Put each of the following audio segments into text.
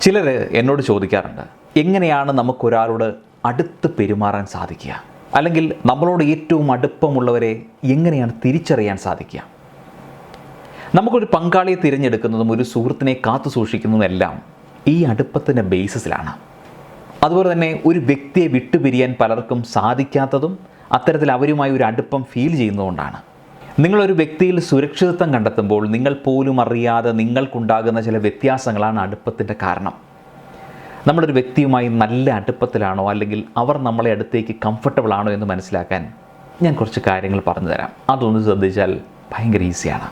ചിലർ എന്നോട് ചോദിക്കാറുണ്ട് എങ്ങനെയാണ് നമുക്കൊരാളോട് അടുത്ത് പെരുമാറാൻ സാധിക്കുക? അല്ലെങ്കിൽ നമ്മളോട് ഏറ്റവും അടുപ്പമുള്ളവരെ എങ്ങനെയാണ് തിരിച്ചറിയാൻ സാധിക്കുക? നമുക്കൊരു പങ്കാളിയെ തിരഞ്ഞെടുക്കുന്നതും ഒരു സുഹൃത്തിനെ കാത്തു സൂക്ഷിക്കുന്നതുമെല്ലാം ഈ അടുപ്പത്തിന്റെ ബേസിസിലാണ് അതുപോലെ തന്നെ ഒരു വ്യക്തിയെ വിട്ടുപിരിയാൻ പലർക്കും സാധിക്കാത്തതും അത്തരത്തിൽ അവരുമായി ഒരു അടുപ്പം ഫീൽ ചെയ്യുന്നതുകൊണ്ടാണ്. നിങ്ങളൊരു വ്യക്തിയിൽ സുരക്ഷിതത്വം കണ്ടെത്തുമ്പോൾ നിങ്ങൾ പോലും അറിയാതെ നിങ്ങൾക്കുണ്ടാകുന്ന ചില വ്യത്യാസങ്ങളാണ് അടുപ്പത്തിന്റെ കാരണം. നമ്മളൊരു വ്യക്തിയുമായി നല്ല അടുപ്പത്തിലാണോ അല്ലെങ്കിൽ അവർ നമ്മളെ അടുത്തേക്ക് കംഫർട്ടബിൾ ആണോ എന്ന് മനസ്സിലാക്കാൻ ഞാൻ കുറച്ച് കാര്യങ്ങൾ പറഞ്ഞു തരാം അതൊന്ന് ശ്രദ്ധിച്ചാൽ ഭയങ്കര ഈസിയാണ്.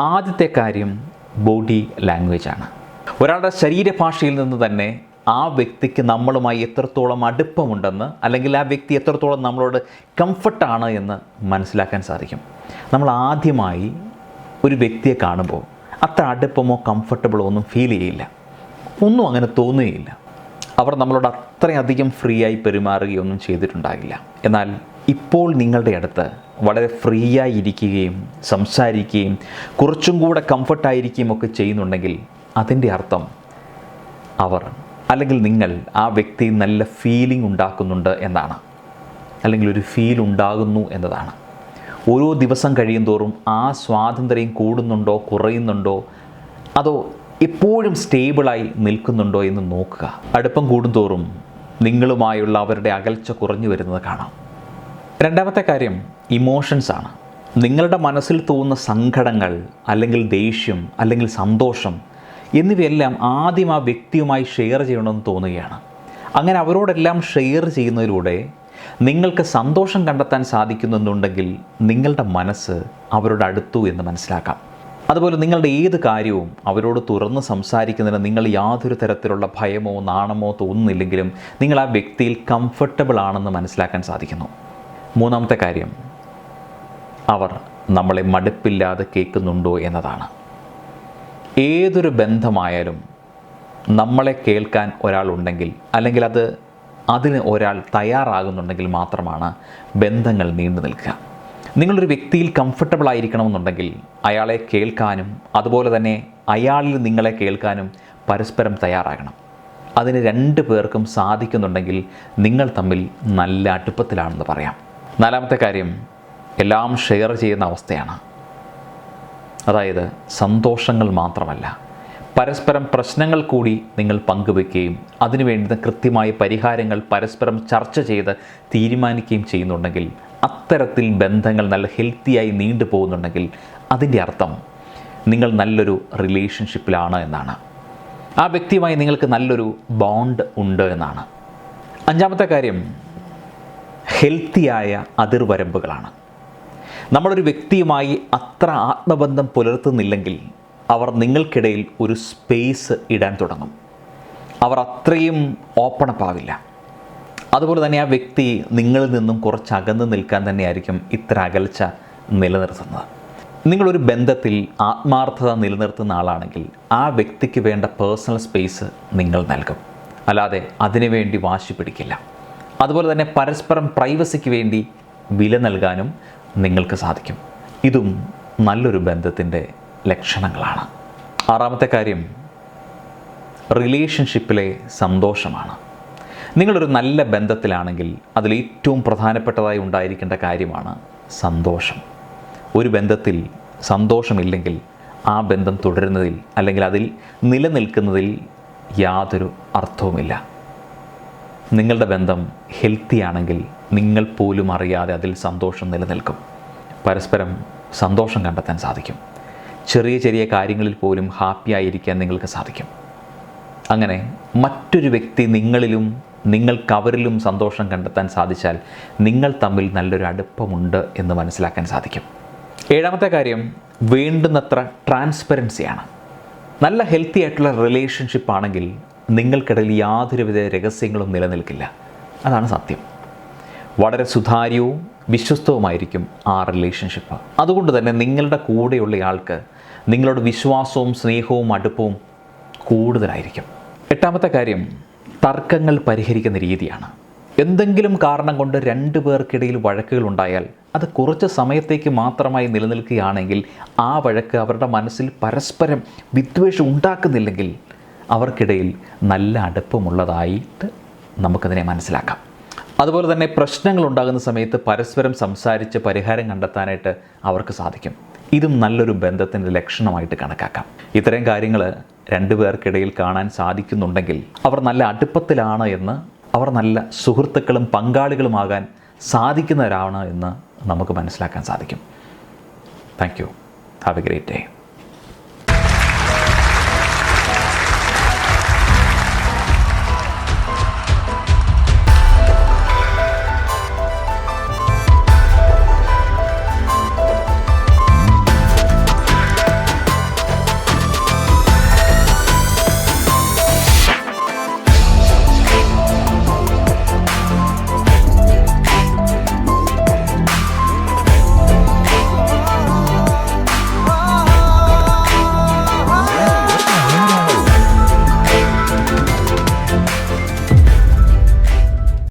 ആദ്യത്തെ കാര്യം ബോഡി ലാംഗ്വേജ് ആണ്. ഒരാളുടെ ശരീരഭാഷയിൽ നിന്ന് തന്നെ ആ വ്യക്തിക്ക് നമ്മളുമായി എത്രത്തോളം അടുപ്പമുണ്ടെന്ന് അല്ലെങ്കിൽ ആ വ്യക്തി എത്രത്തോളം നമ്മളോട് കംഫർട്ടാണ് എന്ന് മനസ്സിലാക്കാൻ സാധിക്കും. നമ്മൾ ആദ്യമായി ഒരു വ്യക്തിയെ കാണുമ്പോൾ അത്ര അടുപ്പമോ കംഫർട്ടബിളോ ഒന്നും ഫീൽ ചെയ്യില്ല. ഒന്നും അങ്ങനെ തോന്നുകയില്ല. അവർ നമ്മളോട് അത്രയധികം ഫ്രീ ആയി പെരുമാറുകയൊന്നും ചെയ്തിട്ടുണ്ടാകില്ല. എന്നാൽ ഇപ്പോൾ നിങ്ങളുടെ അടുത്ത് വളരെ ഫ്രീ ആയി ഇരിക്കുകയും സംസാരിക്കുകയും കുറച്ചും കൂടെ കംഫർട്ടായിരിക്കുകയും ഒക്കെ ചെയ്യുന്നുണ്ടെങ്കിൽ അതിന്റെ അർത്ഥം അവർ അല്ലെങ്കിൽ നിങ്ങൾ ആ വ്യക്തി നല്ല ഫീലിംഗ് ഉണ്ടാക്കുന്നുണ്ട് എന്നാണ്. അല്ലെങ്കിൽ ഒരു ഫീൽ ഉണ്ടാകുന്നു എന്നതാണ്. ഓരോ ദിവസം കഴിയും തോറും ആ സ്വാതന്ത്ര്യം കൂടുന്നുണ്ടോ കുറയുന്നുണ്ടോ അതോ എപ്പോഴും സ്റ്റേബിളായി നിൽക്കുന്നുണ്ടോ എന്ന് നോക്കുക. അടുപ്പം കൂടുന്തോറും നിങ്ങളുമായുള്ള അവരുടെ അകൽച്ച കുറഞ്ഞു വരുന്നത് കാണാം. രണ്ടാമത്തെ കാര്യം ഇമോഷൻസ് ആണ്. നിങ്ങളുടെ മനസ്സിൽ തോന്നുന്ന സങ്കടങ്ങൾ അല്ലെങ്കിൽ ദേഷ്യം അല്ലെങ്കിൽ സന്തോഷം എന്നിവയെല്ലാം ആദ്യം ആ വ്യക്തിയുമായി ഷെയർ ചെയ്യണമെന്ന് തോന്നുകയാണ്. അങ്ങനെ അവരോടെല്ലാം ഷെയർ ചെയ്യുന്നതിലൂടെ നിങ്ങൾക്ക് സന്തോഷം കണ്ടെത്താൻ സാധിക്കുന്നുണ്ടെങ്കിൽ നിങ്ങളുടെ മനസ്സ് അവരോട് അടുത്തു എന്ന് മനസ്സിലാക്കാം. അതുപോലെ നിങ്ങളുടെ ഏത് കാര്യവും അവരോട് തുറന്ന് സംസാരിക്കുന്നതിന് നിങ്ങൾ യാതൊരു തരത്തിലുള്ള ഭയമോ നാണമോ തോന്നുന്നില്ലെങ്കിലും നിങ്ങൾ ആ വ്യക്തിയിൽ കംഫർട്ടബിൾ ആണെന്ന് മനസ്സിലാക്കാൻ സാധിക്കുന്നു. മൂന്നാമത്തെ കാര്യം അവർ നമ്മളെ മടുപ്പില്ലാതെ കേൾക്കുന്നുണ്ടോ എന്നതാണ്. ഏതൊരു ബന്ധമായാലും നമ്മളെ കേൾക്കാൻ ഒരാളുണ്ടെങ്കിൽ അല്ലെങ്കിൽ അത് അതിന് ഒരാൾ തയ്യാറാകുന്നുണ്ടെങ്കിൽ മാത്രമാണ് ബന്ധങ്ങൾ നീണ്ടു നിൽക്കുക. നിങ്ങളൊരു വ്യക്തിയിൽ കംഫർട്ടബിൾ ആയിരിക്കണമെന്നുണ്ടെങ്കിൽ അയാളെ കേൾക്കാനും അതുപോലെ തന്നെ അയാളിൽ നിങ്ങളെ കേൾക്കാനും പരസ്പരം തയ്യാറാകണം. അതിന് രണ്ട് പേർക്കും സാധിക്കുന്നുണ്ടെങ്കിൽ നിങ്ങൾ തമ്മിൽ നല്ല അടുപ്പത്തിലാണെന്ന് പറയാം. നാലാമത്തെ കാര്യം എല്ലാം ഷെയർ ചെയ്യുന്ന അവസ്ഥയാണ്. അതായത് സന്തോഷങ്ങൾ മാത്രമല്ല. പരസ്പരം പ്രശ്നങ്ങൾ കൂടി നിങ്ങൾ പങ്കുവെക്കുകയും അതിനുവേണ്ടി കൃത്യമായ പരിഹാരങ്ങൾ പരസ്പരം ചർച്ച ചെയ്ത് തീരുമാനിക്കുകയും ചെയ്യുന്നുണ്ടെങ്കിൽ അത്തരത്തിൽ ബന്ധങ്ങൾ നല്ല ഹെൽത്തിയായി നീണ്ടു പോകുന്നുണ്ടെങ്കിൽ അതിന്റെ അർത്ഥം നിങ്ങൾ നല്ലൊരു റിലേഷൻഷിപ്പിലാണ് എന്നാണ്. ആ വ്യക്തിയുമായി നിങ്ങൾക്ക് നല്ലൊരു ബോണ്ട് ഉണ്ട് എന്നാണ്. അഞ്ചാമത്തെ കാര്യം ഹെൽത്തിയായ അതിർവരമ്പുകളാണ്. നമ്മളൊരു വ്യക്തിയുമായി അത്ര ആത്മബന്ധം പുലർത്തുന്നില്ലെങ്കിൽ അവർ നിങ്ങൾക്കിടയിൽ ഒരു സ്പേസ് ഇടാൻ തുടങ്ങും. അവർ അത്രയും ഓപ്പണപ്പ് ആവില്ല. അതുപോലെ തന്നെ ആ വ്യക്തി നിങ്ങളിൽ നിന്നും കുറച്ച് അകന്ന് നിൽക്കാൻ തന്നെയായിരിക്കും ഇത്ര അകൽച്ച നിലനിർത്തുന്നത്. നിങ്ങളൊരു ബന്ധത്തിൽ ആത്മാർത്ഥത നിലനിർത്തുന്ന ആളാണെങ്കിൽ ആ വ്യക്തിക്ക് വേണ്ട പേഴ്സണൽ സ്പേസ് നിങ്ങൾ നൽകും. അല്ലാതെ അതിനുവേണ്ടി വാശി പിടിക്കില്ല. അതുപോലെ തന്നെ പരസ്പരം പ്രൈവസിക്ക് വേണ്ടി വില നൽകാനും നിങ്ങൾക്ക് സാധിക്കും. ഇതും നല്ലൊരു ബന്ധത്തിന്റെ ലക്ഷണങ്ങളാണ്. ആറാമത്തെ കാര്യം റിലേഷൻഷിപ്പിലെ സന്തോഷമാണ്. നിങ്ങളൊരു നല്ല ബന്ധത്തിലാണെങ്കിൽ അതിൽ ഏറ്റവും പ്രധാനപ്പെട്ടതായി ഉണ്ടായിരിക്കേണ്ട കാര്യമാണ് സന്തോഷം. ഒരു ബന്ധത്തിൽ സന്തോഷമില്ലെങ്കിൽ ആ ബന്ധം തുടരുന്നതിൽ അല്ലെങ്കിൽ അതിൽ നിലനിൽക്കുന്നതിൽ യാതൊരു അർത്ഥവുമില്ല. നിങ്ങളുടെ ബന്ധം ഹെൽത്തി ആണെങ്കിൽ നിങ്ങൾ പോലും അറിയാതെ അതിൽ സന്തോഷം നിലനിൽക്കും. പരസ്പരം സന്തോഷം കണ്ടെത്താൻ സാധിക്കും. ചെറിയ ചെറിയ കാര്യങ്ങളിൽ പോലും ഹാപ്പി ആയിരിക്കാൻ നിങ്ങൾക്ക് സാധിക്കും. അങ്ങനെ മറ്റൊരു വ്യക്തി നിങ്ങളിലും നിങ്ങൾക്ക് അവരിലും സന്തോഷം കണ്ടെത്താൻ സാധിച്ചാൽ നിങ്ങൾ തമ്മിൽ നല്ലൊരു അടുപ്പമുണ്ട് എന്ന് മനസ്സിലാക്കാൻ സാധിക്കും. ഏഴാമത്തെ കാര്യം വേണ്ടുന്നത്ര ട്രാൻസ്പെറൻസിയാണ് നല്ല ഹെൽത്തി ആയിട്ടുള്ള റിലേഷൻഷിപ്പ് ആണെങ്കിൽ നിങ്ങൾക്കിടയിൽ യാതൊരുവിധ രഹസ്യങ്ങളും നിലനിൽക്കില്ല. അതാണ് സത്യം. വളരെ സുതാര്യവും വിശ്വസ്തവുമായിരിക്കും ആ റിലേഷൻഷിപ്പ് അതുകൊണ്ട് തന്നെ നിങ്ങളുടെ കൂടെയുള്ളയാൾക്ക് നിങ്ങളോട് വിശ്വാസവും സ്നേഹവും അടുപ്പവും കൂടുതലായിരിക്കും. എട്ടാമത്തെ കാര്യം തർക്കങ്ങൾ പരിഹരിക്കുന്ന രീതിയാണ്. എന്തെങ്കിലും കാരണം കൊണ്ട് രണ്ട് പേർക്കിടയിൽ വഴക്കുകൾ ഉണ്ടായാൽ അത് കുറച്ച് സമയത്തേക്ക് മാത്രമായി നിലനിൽക്കുകയാണെങ്കിൽ ആ വഴക്ക് അവരുടെ മനസ്സിൽ പരസ്പരം വിദ്വേഷം ഉണ്ടാക്കുന്നില്ലെങ്കിൽ അവർക്കിടയിൽ നല്ല അടുപ്പമുള്ളതായിട്ട് നമുക്കതിനെ മനസ്സിലാക്കാം. അതുപോലെ തന്നെ പ്രശ്നങ്ങൾ ഉണ്ടാകുന്ന സമയത്ത് പരസ്പരം സംസാരിച്ച് പരിഹാരം കണ്ടെത്താനായിട്ട് അവർക്ക് സാധിക്കും. ഇതും നല്ലൊരു ബന്ധത്തിന്റെ ലക്ഷണമായിട്ട് കണക്കാക്കാം. ഇത്തരം കാര്യങ്ങൾ രണ്ടുപേർക്കിടയിൽ കാണാൻ സാധിക്കുന്നുണ്ടെങ്കിൽ അവർ നല്ല അടുപ്പത്തിലാണ് എന്ന് അവർ നല്ല സുഹൃത്തുക്കളും പങ്കാളികളുമാകാൻ സാധിക്കുന്നവരാണ് എന്ന് നമുക്ക് മനസ്സിലാക്കാൻ സാധിക്കും. Thank you. Have a great day.